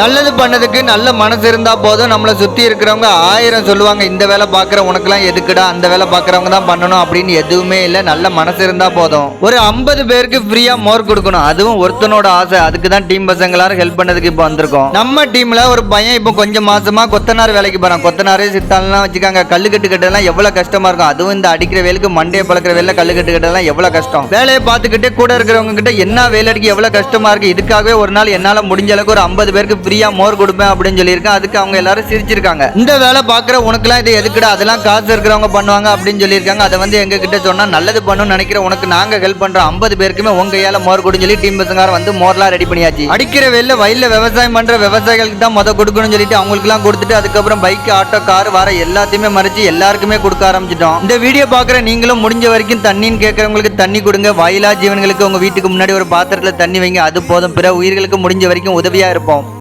நல்லது பண்ணதுக்கு நல்ல மனசு இருந்தா போதும். நம்மளை சுத்தி இருக்கிறவங்க ஆயிரம் சொல்லுவாங்க இந்த வேலை பார்க்குற உனக்குலாம் எதுக்குடா? அந்த வேலை பார்க்குறவங்க தான் பண்ணணும் அப்படின்னு எதுவுமே இல்லை. நல்ல மனசு இருந்தா போதும். ஒரு ஐம்பது பேருக்கு ஃப்ரீயா மோர் கொடுக்கணும். அதுவும் ஒருத்தனோட ஆசை. அதுக்கு தான் டீம் பசங்க எல்லாரும் ஹெல்ப் பண்ணதுக்கு இப்போ வந்திருக்கோம். நம்ம டீம்ல ஒரு பையன் இப்போ கொஞ்சம் மாசமா கொத்தனார் வேலைக்கு போறான். கொத்தனாரே சித்தாலாம் வச்சுக்காங்க. கல்லு கட்டு கட்டெல்லாம் எவ்வளவு கஷ்டமா இருக்கும். அதுவும் இந்த அடிக்கிற வேலுக்கு மண்டையை பழக்கிற வேலை கல்லு கட்டு கட்டெல்லாம் எவ்வளவு கஷ்டம். வேலையை பார்த்துக்கிட்டே கூட இருக்கிறவங்க கிட்ட என்ன வேலை அடிக்க எவ்வளவு கஷ்டமா இருக்கு. இதுக்காகவே ஒரு நாள் என்னால முடிஞ்ச அளவுக்கு ஒரு ஐம்பது பேருக்கு ஃப்ரீயா மோர் கொடுப்பேன் அப்படின்னு சொல்லியிருக்கேன். அதுக்கு அவங்க எல்லாரும் சிரிச்சிருக்காங்க. இந்த வேலை பார்க்குற உனக்குலாம் இது எதுக்குடா? அதெல்லாம் காசு இருக்கிறவங்க பண்ணுவாங்க அப்படின்னு சொல்லியிருக்காங்க. அதை வந்து எங்க கிட்ட சொன்னா நல்லது பண்ணணும்னு நினைக்கிற உனக்கு நாங்க ஹெல்ப் பண்றோம். ஐம்பது பேருக்குமே உங்க கையால் மோர் கொடுன்னு சொல்லி டீம் பசங்கார வந்து மோர்லாம் ரெடி பண்ணியாச்சு. அடிக்கிற வெளில வயலில் விவசாயம் பண்ற விவசாயிகளுக்கு தான் மொதல் கொடுக்கணும்னு சொல்லிட்டு அவங்களுக்குலாம் கொடுத்துட்டு அதுக்கப்புறம் பைக் ஆட்டோ கார் வர எல்லாத்தையுமே மறைச்சு எல்லாருக்குமே கொடுக்க ஆரம்பிச்சிட்டோம். இந்த வீடியோ பார்க்குற நீங்களும் முடிஞ்ச வரைக்கும் தண்ணின்னு கேட்கறவங்களுக்கு தண்ணி கொடுங்க. வாயிலா ஜீவன்களுக்கு உங்க வீட்டுக்கு முன்னாடி ஒரு பாத்திரத்துல தண்ணி வைங்க. அது போதும். பிற உயிர்களுக்கு முடிஞ்ச வரைக்கும் உதவியா இருப்போம்.